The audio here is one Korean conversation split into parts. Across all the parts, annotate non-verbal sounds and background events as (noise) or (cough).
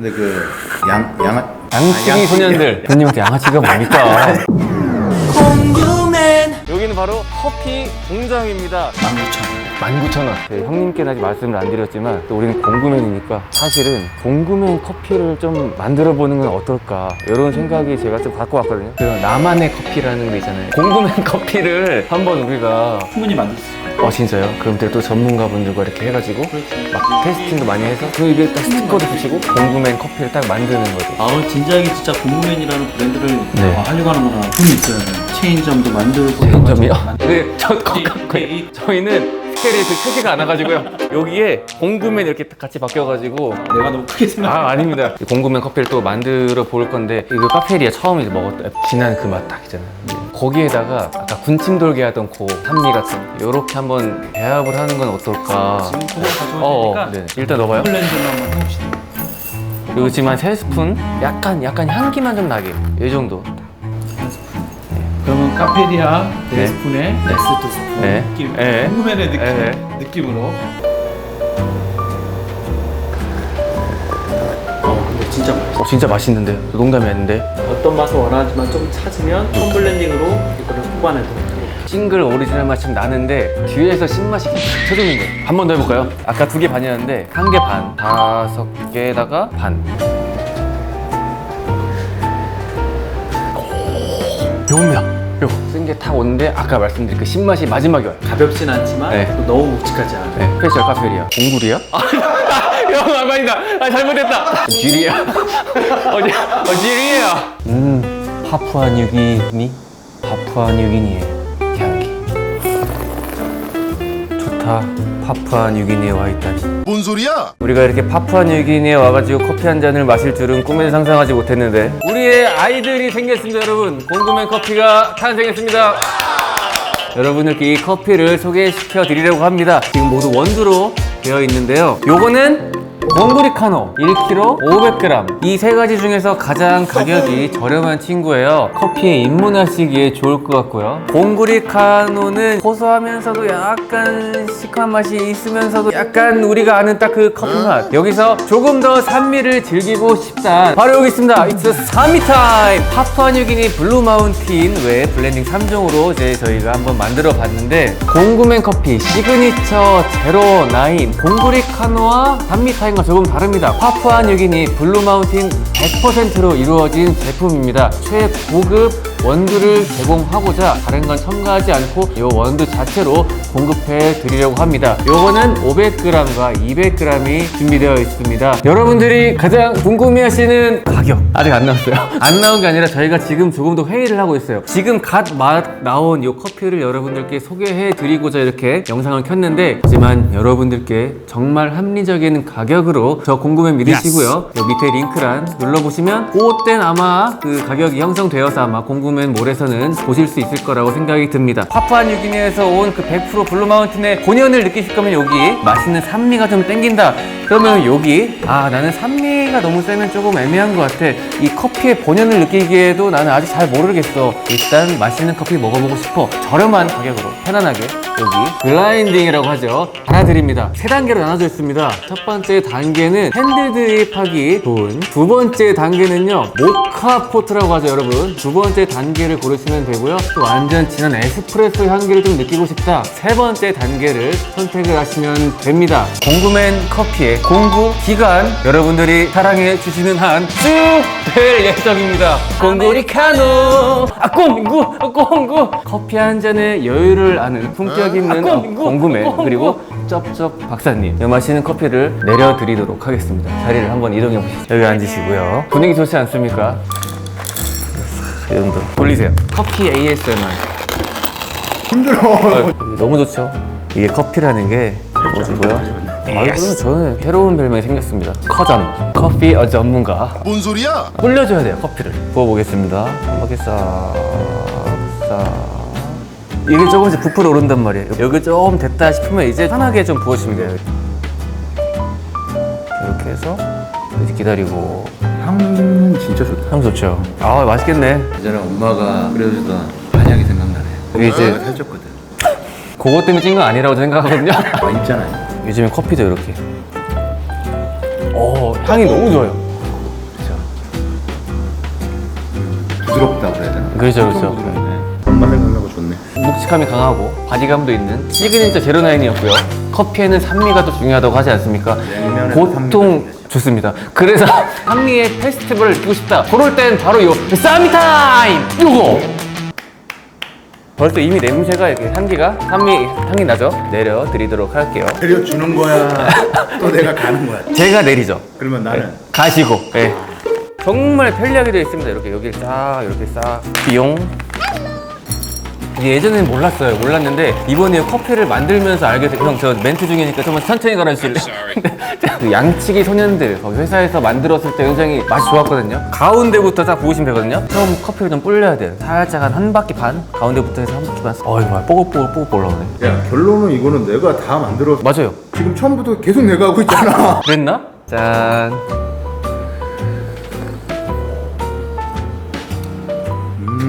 근데 그 양 양아 양치기. 소년들. 대표님한테 양아치가 뭡니까? 여기는 바로 커피 공장입니다 19,000원 네, 형님께는 아직 말씀을 안 드렸지만 또 우리는 공구맨이니까 사실은 공구맨 커피를 좀 만들어 보는 건 어떨까 이런 생각이 제가 좀 갖고 왔거든요 그런 나만의 커피라는 게 있잖아요 공구맨 (laughs) 커피를 한번 우리가 충분히 만들 수 있어요. 어 진짜요? 그럼 또 전문가분들과 이렇게 해가지고 막 테스팅도 많이 해서 그 입에 딱 스티커도 붙이고 공구맨 커피를 딱 만드는 거죠 아, 진작에 진짜 공무맨이라는 브랜드를 네. 어, 하려고 하는구나. 돈이 있어야 돼. 체인점도 만들고. 체인점이요? 해가지고 네, 저 이- 거- 이- 이- 저희는 스케일이 그 크지가 않아가지고요. 여기에 공구맨 이렇게 같이 바뀌어가지고 내가 너무 크게 생각. 아 아닙니다. 이 공구맨 커피를 또 만들어 볼 건데 이거 카페리아 처음 이제 먹었던 진한 그 맛 딱 있잖아요. 거기에다가 아까 군침 돌게 하던 그 산미 같은 요렇게 한번 배합을 하는 건 어떨까? 지금 그거 가져올 어, 테니까 네. 일단 넣어봐요. 블렌드를 한번 해봅시다. 그리고 지금 한세 스푼 약간 약간 향기만 좀 나게 이 정도. 카페리아 네. 네 스푼에 넥스 두 스푼 네. 느낌. 네. 공무맨의 느낌. 네. 느낌으로. 어, 근데 진짜 맛있어. 어, 진짜 맛있는데 농담이 아닌데 어떤 맛을 원하지만 좀 찾으면 홈 블렌딩으로 이거를 뽑아내도록. 싱글 오리지널 맛이 좀 나는데 뒤에서 신맛이 탁 쳐주는 거예요. 한 번 더 해볼까요? 아까 두 개 반이었는데 한 개 반, 다섯 개에다가 반. 요입니다. 요. 쓴게탁 오는데 아까 말씀드린 그 신맛이 마지막에 와요. 가볍진 않지만 네. 또 너무 묵직하지 않아. 네, 스페셜 카페리아. 공구리야? 형, 아닙니다. 아, 잘못했다. 쥐리야. (laughs) 어디, 어, 쥐리야. 음, 파푸아뉴기니? 파푸아뉴기니의 향기. 좋다. 파푸아뉴기니에 와 있다니. 뭔 소리야? 우리가 이렇게 파푸아뉴기니에 와가지고 커피 한 잔을 마실 줄은 꿈에도 상상하지 못했는데 우리의 아이들이 생겼습니다 여러분. 공구맨 커피가 탄생했습니다. 여러분들께 이 커피를 소개시켜 드리려고 합니다. 지금 모두 원두로 되어 있는데요. 요거는 몽구리카노 1kg 500g 이 세 가지 중에서 가장 가격이 (laughs) 저렴한 친구예요. 커피에 입문하시기에 좋을 것 같고요. 봉구리카노는 고소하면서도 약간 시크한 맛이 있으면서도 약간 우리가 아는 딱 그 커피 맛. 여기서 조금 더 산미를 즐기고 싶다. 바로 여기 있습니다. It's 산미 타임 파푸아뉴기니 블루 마운틴 외 블렌딩 3종으로 이제 저희가 한번 만들어 봤는데 공구맨 커피 시그니처 제로 나인. 봉구리카노와 산미 타임과 조금 다릅니다. 파푸아뉴기니 블루 마운틴 100%로 이루어진 제품입니다. 최고급 원두를 제공하고자 다른 건 첨가하지 않고 이 원두 자체로 공급해 드리려고 합니다. 요거는 500g과 200g이 준비되어 있습니다. 여러분들이 가장 궁금해하시는 가격 아직 안 나왔어요. (laughs) 안 나온 게 아니라 저희가 지금 조금 더 회의를 하고 있어요. 지금 갓 맛 나온 이 커피를 여러분들께 소개해 드리고자 이렇게 영상을 켰는데 하지만 여러분들께 정말 합리적인 가격으로 저 궁금해 믿으시고요. 요 밑에 링크란 눌러보시면 그땐 아마 그 가격이 형성되어서 아마 궁 금한 몰에서는 보실 수 있을 거라고 생각이 듭니다. 파푸아뉴기니에서 온 그 100% 블루마운틴의 본연을 느끼실 거면 여기 맛있는 산미가 좀 땡긴다. 그러면 여기 아 나는 산미가 너무 세면 조금 애매한 것 같아. 이 커피의 본연을 느끼기에도 나는 아직 잘 모르겠어. 일단 맛있는 커피 먹어보고 싶어. 저렴한 가격으로 편안하게 여기 글라인딩이라고 하죠. 달아드립니다. 세 단계로 나눠져 있습니다. 첫 번째 단계는 핸드 드립하기 돈. 두 번째 단계는요 모카 포트라고 하죠, 여러분. 두 번째 단계 를 고르시면 되고요. 또 완전 진한 에스프레소 향기를 좀 느끼고 싶다. 세 번째 단계를 선택을 하시면 됩니다. 공구맨 커피의 공구 기간 여러분들이 사랑해 주시는 한쭉될 예정입니다. 공구리카노 아 공구 아, 공구 커피 한 잔의 여유를 아는 품격 있는 어, 공구맨 그리고 쩝쩝 박사님 이 마시는 커피를 내려드리도록 하겠습니다. 자리를 한번 이동해 보시죠. 여기 앉으시고요. 분위기 좋지 않습니까? 이 정도 돌리세요. 커피 ASMR. 힘들어. 너무 좋죠. 이게 커피라는 게 뭐지고요? 아, 그러면 저는 새로운 별명이 생겼습니다. 커전. 커피 어 전문가. 뭔 소리야? 불려줘야 돼요 커피를 부어보겠습니다 이렇게 싹 싹. 이게 조금씩 부풀어 오른단 말이에요 여기 좀 됐다 싶으면 이제 편하게 좀 부어주시면 돼요 이렇게 해서 이제 기다리고 향은 진짜 좋다. 참 좋죠. 아 맛있겠네. 예전에 엄마가 끓여주던 반향이 생각나네. 그게 이제 해줬거든. 그것 때문에 찐 건 아니라고 생각하거든요. 아, 있잖아요. 요즘에 커피도 이렇게. 어 향이 너무 좋아요. 그죠. 부드럽다 그래야 되나? 그렇죠, 그렇죠. 엄마 생각나고 좋네. 묵직함이 강하고 바디감도 있는 시그니처 제로나인이었고요. 커피에는 산미가 또 중요하다고 하지 않습니까? 냉면에도 산미가 좋습니다. 그래서 (laughs) 산미의 페스티벌을 느끼고 싶다. 그럴 땐 바로 요 쌈미 타임! 요거! 벌써 이미 냄새가 이렇게 향기가 산미 향이 나죠? 내려드리도록 할게요. 내려주는 거야. 또 (laughs) 내가 가는 거야. 제가 내리죠. 그러면 나는 가시고. 예. 정말 편리하게 되어 있습니다. 이렇게 여기를 싹 이렇게 싹 비용. 예전에는 몰랐어요. 몰랐는데 이번에 커피를 만들면서 알게 돼. 형저 멘트 중이니까 좀 천천히 가라주실래? (laughs) 그 양치기 소년들 거기 회사에서 만들었을 때 굉장히 맛이 좋았거든요. 가운데부터 딱 보시면 되거든요. 처음 커피를 좀 불려야 돼요. 살짝 한 한 바퀴 반 가운데부터 해서 한 바퀴 반. 어이 막 뽀글뽀글 뽀글 올라오네. 야 결론은 이거는 내가 다 만들었어. 맞아요. 지금 처음부터 계속 내가 하고 있잖아. (laughs) 그랬나? 짠.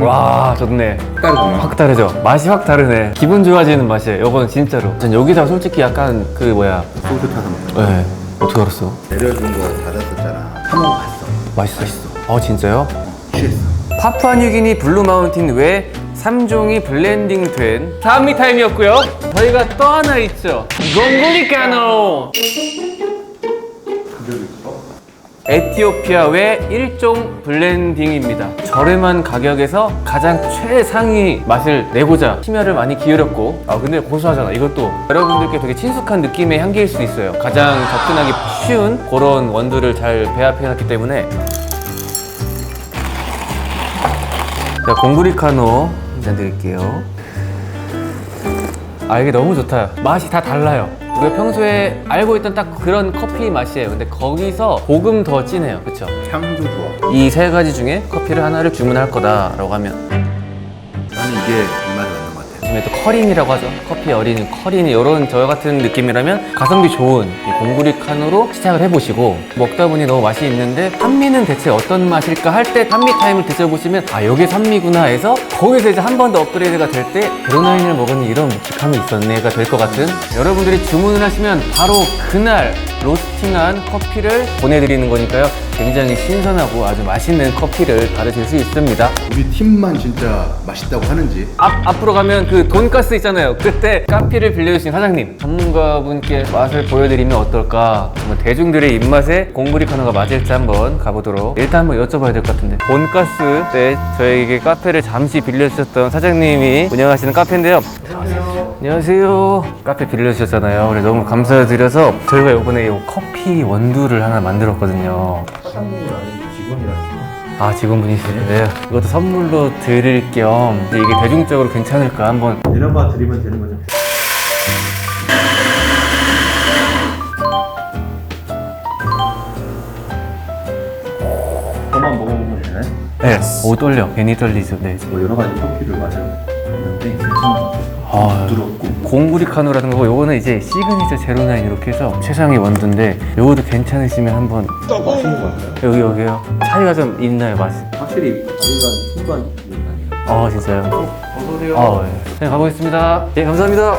와 좋네. 따르구나. 확 다르죠? 맛이 확 다르네. 기분 좋아지는 맛이에요. 이건 진짜로. 전 여기서 솔직히 약간 그 뭐야. 소주 타서 먹자. 네. 어떻게 알았어? 내려준 거 받았었잖아. 한번 갔어. 맛있어. 맛있어. 어 진짜요? 취했어. 파푸아뉴기니 블루 마운틴 외 3종이 블렌딩 된 산미 타임이었고요. 저희가 또 하나 있죠. 롱골리카노. 에티오피아 외 1종 블렌딩입니다. 저렴한 가격에서 가장 최상위 맛을 내고자 심혈을 많이 기울였고 아 근데 고소하잖아 이것도 여러분들께 되게 친숙한 느낌의 향기일 수 있어요. 가장 접근하기 쉬운 그런 원두를 잘 배합해놨기 때문에 자, 공구리카노 한잔 드릴게요. 아, 이게 너무 좋다. 맛이 다 달라요. 우리가 평소에 알고 있던 딱 그런 커피 맛이에요. 근데 거기서 조금 더 진해요. 그쵸? 향도 좋아. 이 세 가지 중에 커피를 하나를 주문할 거다라고 하면 나는 이게. 요즘에 또 커린이라고 하죠. 커피 어린이, 커린이 이런 저 같은 느낌이라면 가성비 좋은 이 공구리 칸으로 시작을 해보시고 먹다 보니 너무 맛이 있는데 산미는 대체 어떤 맛일까 할 때 산미 타임을 드셔보시면 아 이게 산미구나 해서 거기서 이제 한 번 더 업그레이드가 될 때 베로나인을 먹으니 이런 묵직함이 있었네가 될 것 같은 여러분들이 주문을 하시면 바로 그날 로스팅한 커피를 보내드리는 거니까요. 굉장히 신선하고 아주 맛있는 커피를 받으실 수 있습니다. 우리 팀만 진짜 맛있다고 하는지. 앞, 앞으로 가면 그 돈가스 있잖아요. 그때 카피를 빌려주신 사장님, 전문가분께 맛을 보여드리면 어떨까? 한번 대중들의 입맛에 공구리 카노가 맞을지 한번 가보도록. 일단 한번 여쭤봐야 될 것 같은데. 돈가스 때 저에게 카페를 잠시 빌려주셨던 사장님이 운영하시는 카페인데요. 안녕하세요. 카페 빌려주셨잖아요. 그래서 너무 감사드려서 저희가 이번에 이 커피 원두를 하나 만들었거든요. 아 직원분이시네요. 네. 이것도 선물로 드릴 겸 이게 대중적으로 괜찮을까 한번 이런 거 드리면 되는 거죠. 저만 먹어보면 되나요? 네. 오 떨려. 괜히 떨리죠. 네. 뭐 여러 가지 커피를 마셨는데 괜찮아요. 아, 부드럽고 공구리 카노라는 거고 요거는 이제 시그니처 제로나인 이렇게 해서 최상의 원두인데 요것도 괜찮으시면 한번 맛있는 것 같아요. 여기 여기요. 차이가 좀 있나요 맛이? 확실히 바디가 풍부한 기분이 나네요. 아 진짜요? 어서오세요. 아 예. 네 가보겠습니다. 예 감사합니다.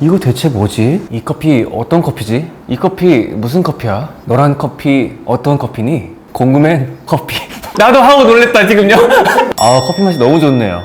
이거 대체 뭐지? 이 커피 어떤 커피지? 이 커피 무슨 커피야? 너란 커피 어떤 커피니? 궁금해 (laughs) 커피. 나도 하고 놀랬다 지금요. (laughs) 아 커피 맛이 너무 좋네요.